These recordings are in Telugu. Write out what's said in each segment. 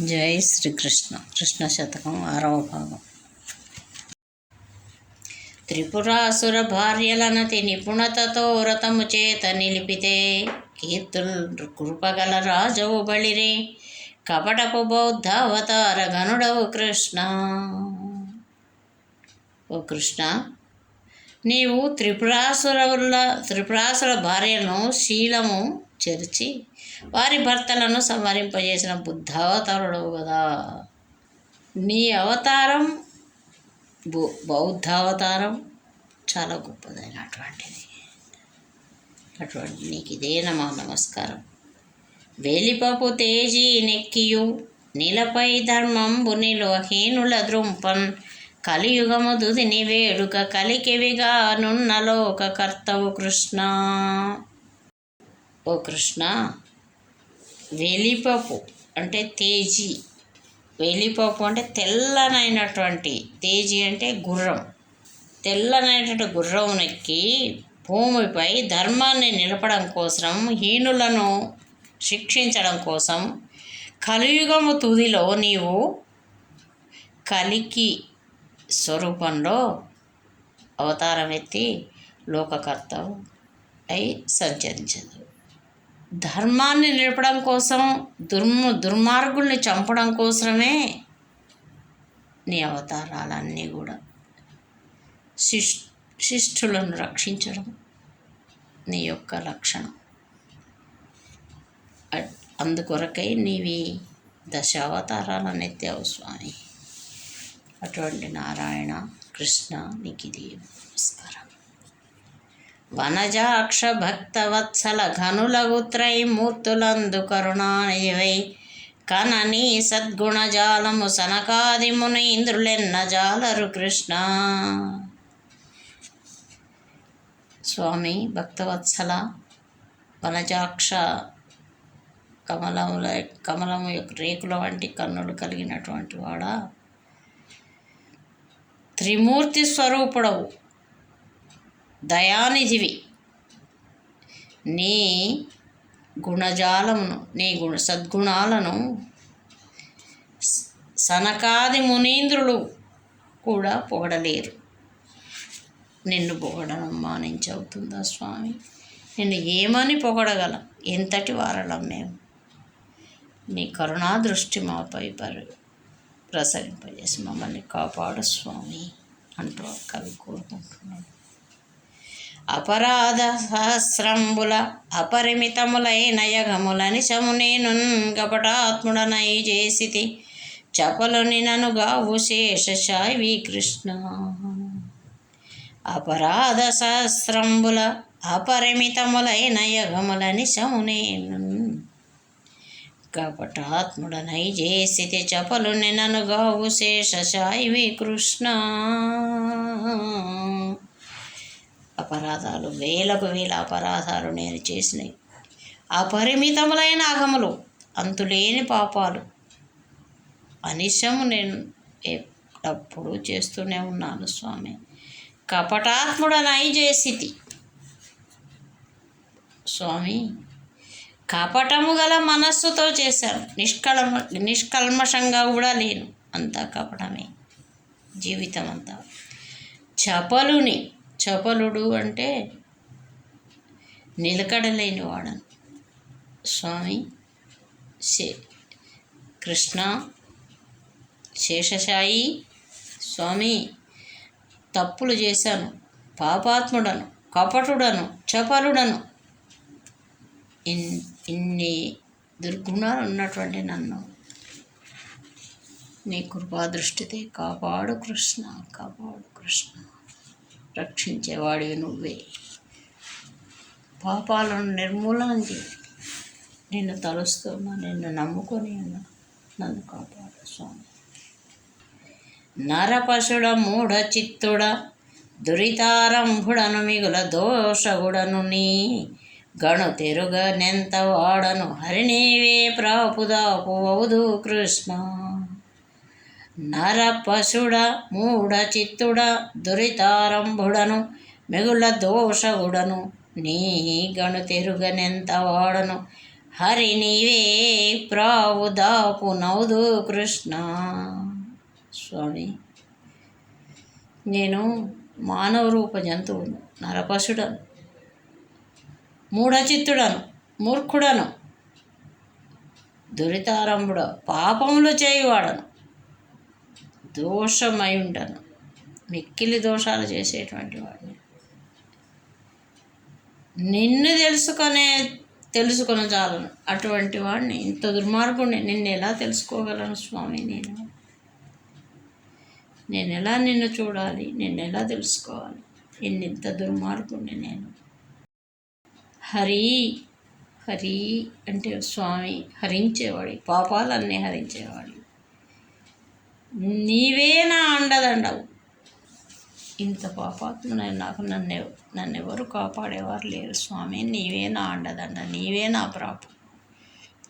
జై శ్రీకృష్ణ. కృష్ణ శతకం ఆరవ భాగం. త్రిపురాసుర భార్యలనతి నిపుణతతో రతము చేత నిలిపితే కీర్తులు కృపగల రాజవు బళిరే కపటపు బౌద్ధ అవతార గనుడవు కృష్ణ. ఓ కృష్ణ నీవు త్రిపురాసురుల త్రిపురాసుర భార్యను శీలము చెరిచి వారి భర్తలను సంహరింపజేసిన బుద్ధావతారుడు కదా. నీ అవతారం బౌద్ధావతారం బౌద్ధ అవతారం చాలా గొప్పదైనటువంటిది. అటువంటి నీకు ఇదే నమో నమస్కారం. వేలిపపు తేజీ నెక్కియు నీలపై ధర్మంబు హీనుల ద్రుంపన్ కలియుగము దుదిని వేడుక కలికెవిగా నున్న లోక కర్తవు కృష్ణ. ఓ కృష్ణ వెలిపప్పు అంటే తేజీ. వెలిపప్పు అంటే తెల్లనైనటువంటి తేజీ అంటే గుర్రం. తెల్లనైనటువంటి గుర్రం నెక్కి భూమిపై ధర్మాన్ని నిలపడం కోసం హీనులను శిక్షించడం కోసం కలియుగము తుదిలో నీవు కలికి స్వరూపంలో అవతారం ఎత్తి లోకకర్తవు అయి సంచరించదు. ధర్మాన్ని నిలపడం కోసం దుర్మ దుర్మార్గుల్ని చంపడం కోసమే నీ అవతారాలన్నీ కూడా శిష్ శిష్ఠులను రక్షించడం నీ యొక్క లక్షణం. అందుకొరకై నీవి దశావతారాలను ఎత్తావు స్వామి. అటువంటి నారాయణ కృష్ణ నీకు ఇది నమస్కారం. వనజాక్ష భక్తవత్సల ఘనులగు త్రైమూర్తులందు కరుణానివై. కనని సద్గుణజాలము సనకాది మునీంద్రులెన్న జాలరు కృష్ణ. స్వామి భక్తవత్సల వనజాక్ష కమలముల కమలము యొక్క రేకుల వంటి కన్నులు కలిగినటువంటి వాడా? త్రిమూర్తి స్వరూపుడవు. దయానిధివి. నీ గుణజాలమును నీ గుణ సద్గుణాలను సనకాది మునీంద్రులు కూడా పొగడలేరు. నిన్ను పొగడడం మానించవుతుందా స్వామి? నిన్ను ఏమని పొగడగలం? ఎంతటి వారలం మేము? నీ కరుణా దృష్టి మాపై పరి ప్రసరింపజేసి మమ్మల్ని కాపాడు స్వామి అంటూ కవి కోరుకుంటున్నాడు. అపరాధ సహస్రంబుల అపరిమితములైన యగములని చమునేను గపటాత్ముడనై చేసితి. చపలుని ననుగావు శేషశాయి కృష్ణ అపరాధ సహస్రంబుల అపరిమితములైన యగములని చమునేను కపటాత్ముడనై చేసితి. చపలు నిననుగావు శేషశాయి కృష్ణ అపరాధాలు వేలకు వేల అపరాధాలు నేను చేసినవి. అపరిమితములైన అగములు అంతులేని పాపాలు. అనిశము నేను ఎప్పుడు చేస్తూనే ఉన్నాను స్వామి. కపటాత్ముడనై చేసితి స్వామి కపటము గల మనస్సుతో చేశాను. నిష్కల్మ నిష్కల్మషంగా కూడా లేను. అంతా కపటమే జీవితం అంతా చపలుని చపలుడు అంటే నిలకడలేని వాడను స్వామి శే కృష్ణ శేషశాయి స్వామి తప్పులు చేశాను. పాపాత్ముడను కపటుడను చపలుడను. ఇన్ ఇన్ని దుర్గుణాలు ఉన్నటువంటి నన్ను నీ కృపా దృష్టితే కాపాడు కృష్ణ కాపాడు కృష్ణ. రక్షించేవాడివి నువ్వే. పాపాలను నిర్మూలన చేసి నిన్ను తలుస్తున్నా నిన్ను నమ్ముకొని ఉన్నా నన్ను కాపాడు స్వామి. నరపశుడ మూఢ చిత్తుడ దురితారంభుడను మిగుల దోషగుడను నీ. గణు తెరుగ నెంత వాడను హరినీవే ప్రాపుదాపు అవుదు కృష్ణ. నరపశుడ మూఢ చిత్తుడ దురితారంభుడను మిగుల దోషగుడను నీ గణు తెరుగనెంత వాడను హరి నీవే ప్రావుదాపు నౌదు కృష్ణ. స్వామి నేను మానవ రూప జంతువును నరపశుడను మూఢచిత్తుడను మూర్ఖుడను దురితారంభుడ పాపములు చేయువాడను. దోషమై ఉండను. మిక్కిలి దోషాలు చేసేటువంటి వాడిని. నిన్ను తెలుసుకునే తెలుసుకొని చాలను అటువంటి వాడిని ఇంత దుర్మార్గుడిని నిన్ను ఎలా తెలుసుకోగలను స్వామి నేను? నేను ఎలా నిన్ను చూడాలి? నిన్ను ఎలా తెలుసుకోవాలి? ఇంత దుర్మార్గుడిని నేను. హరి హరి అంటే స్వామి హరించేవాడి. పాపాలన్నీ హరించేవాడి. నీవే నా అండదండవు. ఇంత పాపాత్మ నాకు నన్ను నన్ను ఎవరు కాపాడేవారు లేరు స్వామి. నీవే నా అండదండ. నీవే నా ప్రాపు.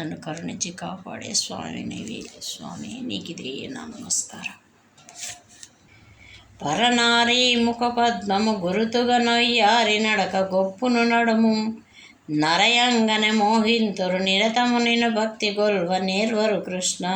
నన్ను కరుణించి కాపాడే స్వామి నీవే. స్వామి నీకు ఇది నా నమస్కారం. పరనారీ ముఖ పద్మము గురుతుగా నొయ్యారి నడక గొప్పును నడుము. నరయంగన మోహింతురు నిరతము నిన్ను భక్తి గొల్వ నేర్వరు కృష్ణ.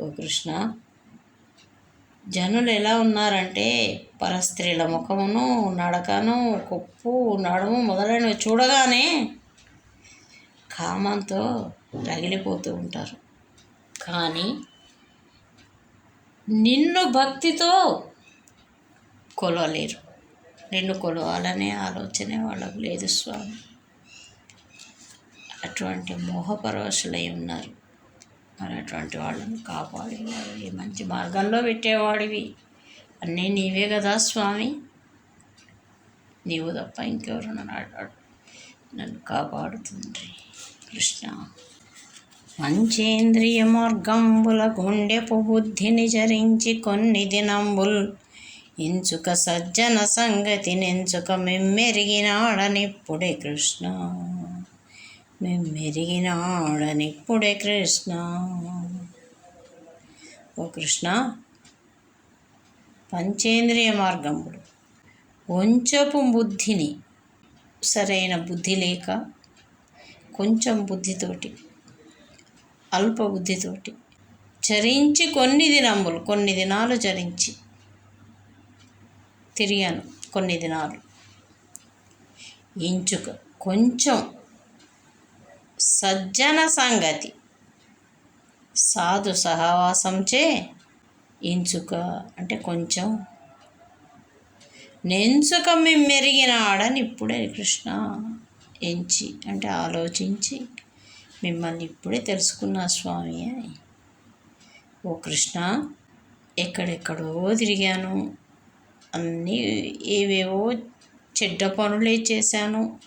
ఓ కృష్ణ. జనులు ఎలా ఉన్నారంటే పరస్త్రీల ముఖమును నడకను కొప్పు నడుము మొదలైనవి చూడగానే కామంతో రగిలిపోతూ ఉంటారు. కానీ నిన్ను భక్తితో కొలవలేరు. నిన్ను కొలవాలనే ఆలోచనే వాళ్ళకు లేదు స్వామి. అటువంటి మోహపరవశులై ఉన్నారు. మరి అటువంటి వాళ్ళని కాపాడేవాడివి మంచి మార్గంలో పెట్టేవాడివి. అన్నీ నీవే కదా స్వామి. నీవు తప్ప ఇంకెవరు నన్ను నన్ను కాపాడుతుంది కృష్ణ. మంచేంద్రియ మార్గంబుల గుండెపు బుద్ధిని జరించి కొన్ని దినంబుల్ ఇంచుక సజ్జన సంగతి నెంచుక మెమ్మెరిగినాడనిప్పుడే కృష్ణ. మెరిగినాడనిప్పుడే కృష్ణ. ఓ కృష్ణ పంచేంద్రియ మార్గముడు కొంచెపు బుద్ధిని సరైన బుద్ధి లేక కొంచెం బుద్ధితోటి అల్ప బుద్ధితోటి చరించి కొన్ని దినములు కొన్ని దినాలు చరించి తిరిగాను కొన్ని దినాలు. ఇంచుక కొంచెం సజ్జన సంగతి. సాధు సహవాసంచే ఇంచుక అంటే కొంచెం. నెంచుక మెరిగినాడని ఇప్పుడే కృష్ణ ఎంచి అంటే ఆలోచించి మిమ్మల్ని ఇప్పుడే తెలుసుకున్నా స్వామి అని. ఓ కృష్ణ ఎక్కడెక్కడో తిరిగాను. అన్నీ ఏవేవో చెడ్డ పనులే చేశాను.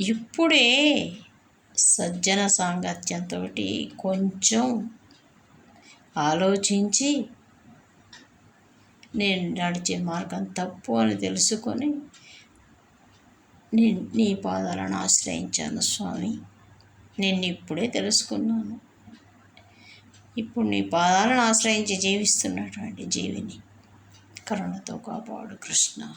ఇప్పుడే సజ్జన సాంగత్యంతో కొంచెం ఆలోచించి నేను నడిచే మార్గం తప్పు అని తెలుసుకొని నేను నీ పాదాలను ఆశ్రయించాను స్వామి. నేను ఇప్పుడే తెలుసుకున్నాను. ఇప్పుడు నీ పాదాలను ఆశ్రయించి జీవిస్తున్నటువంటి జీవిని కరుణతో కాపాడు కృష్ణ.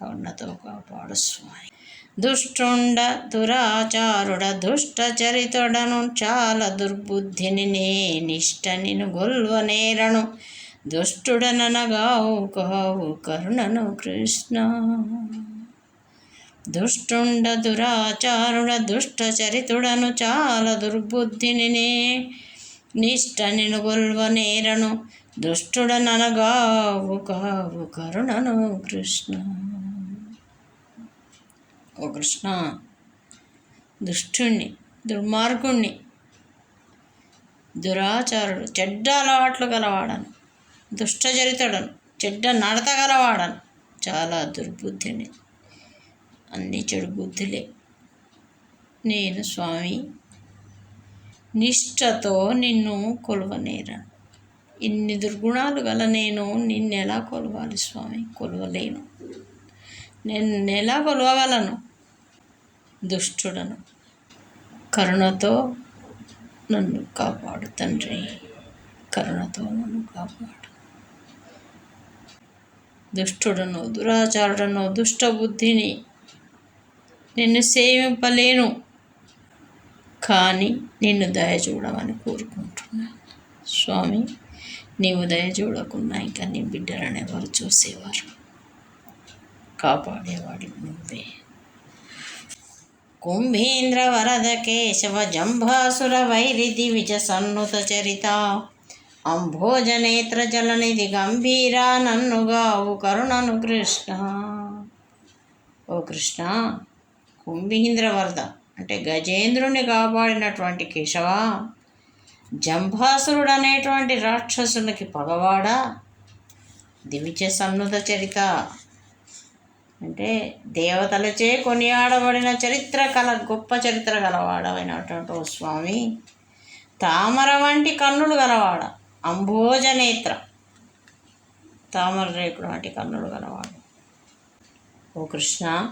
కరుణతో కాపాడు స్వామి. దుష్టుండ దురాచారుడ దుష్టచరితుడను చాలా దుర్బుద్ధిని నే నిష్ట నిను గొల్వనేరను దుష్టుడననగావు కావు కరుణను కృష్ణ. దుష్టుండ దురాచారుడ దుష్టచరితుడను చాలా దుర్బుద్ధిని నే నిష్ట నిను గొల్వనేరను దుష్టుడననగావు కావు కరుణను కృష్ణ. ఓ కృష్ణ దుష్టుణ్ణి దుర్మార్గుణ్ణి దురాచారుడు చెడ్డ అలవాట్లు గలవాడను దుష్టచరితుడను చెడ్డ నడత గలవాడను చాలా దుర్బుద్ధిని అన్ని చెడు బుద్ధులే. నేను స్వామి నిష్టతో నిన్ను కొలవనేరను ఇన్ని దుర్గుణాలు గల నేను నిన్నెలా కొలవాలి స్వామి? కొలవలేను. నేను ఎలా కొలవగలను? దుష్టుడను. కరుణతో నన్ను కాపాడు తండ్రి. కరుణతో నన్ను కాపాడు. దుష్టుడను దురాచారుడను దుష్ట బుద్ధిని నిన్ను సేవింపలేను. కానీ నిన్ను దయ చూడమని కోరుకుంటున్నా. స్వామి నీవు దయ చూడకున్నా ఇంకా నీ బిడ్డలను ఎవరు చూసేవారు? కాపాడేవాడు నువ్వే. కుంభీంద్ర వరద కేశవ జంభాసుర వైరి దివిజ సన్నుత చరిత అంభోజనేత్ర జలనిధి గంభీరా నన్నుగావు కరుణను కృష్ణ ఓ కృష్ణ కుంభీంద్ర వరద అంటే గజేంద్రుని కాపాడినటువంటి కేశవ జంభాసురుడు అనేటువంటి రాక్షసునికి పగవాడా? దివిజ సన్నుత చరిత. అంటే దేవతలచే కొనియాడబడిన చరిత్ర కల గొప్ప చరిత్ర గలవాడమైనటువంటి ఓ స్వామి. తామర వంటి కన్నులు గలవాడ. అంభోజనేత్ర తామర రేకుడు వంటి కన్నులు గలవాడు. ఓ కృష్ణ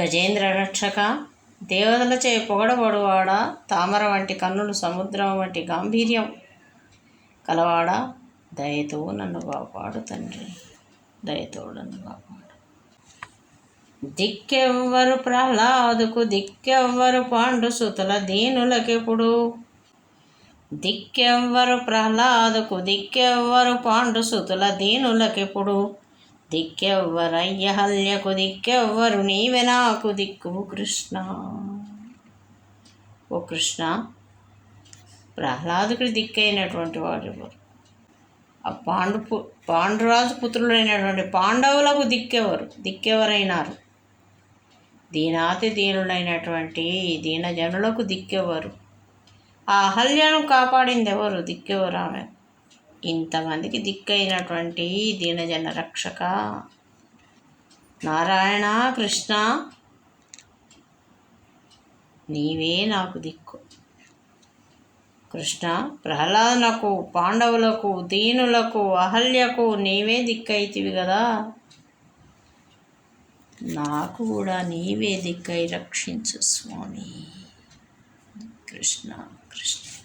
గజేంద్ర రక్షక దేవతలచే పొగడబడువాడ. తామర వంటి కన్నులు సముద్రం వంటి గాంభీర్యం కలవాడ. దయతో నన్ను కాపాడు తండ్రి. దయతో నన్ను కాపాడు. దిక్కెవ్వరు ప్రహ్లాదుకు దిక్కెవ్వరు పాండు సుతుల దీనులకెప్పుడు? దిక్కెవ్వరు ప్రహ్లాదుకు దిక్కెవ్వరు పాండు సుతుల దీనులకెప్పుడు? దిక్కెవ్వరయ్య హల్యకు దిక్కెవ్వరు నీవె నాకు దిక్కు. కృష్ణ! ఓ కృష్ణ! ప్రహ్లాదుకుడి దిక్కైనటువంటి వాడు ఎవరు? ఆ పాండు పు పాండురాజు పుత్రులైనటువంటి పాండవులకు దిక్కెవరు? దిక్కెవరైనారు? దీనాతి దీనులైనటువంటి దీనజనులకు దిక్కెవరు ఆ అహల్యను కాపాడింది ఎవరు దిక్కెవరు ఆమె. ఇంతమందికి దిక్కైనటువంటి దీనజన రక్షక. నారాయణ కృష్ణ నీవే నాకు దిక్కు. కృష్ణ ప్రహ్లాదులకు పాండవులకు దీనులకు అహల్యకు నీవే దిక్కైతివి కదా నాకు కూడా నీవే దిక్కై రక్షించు స్వామి. కృష్ణ కృష్ణ.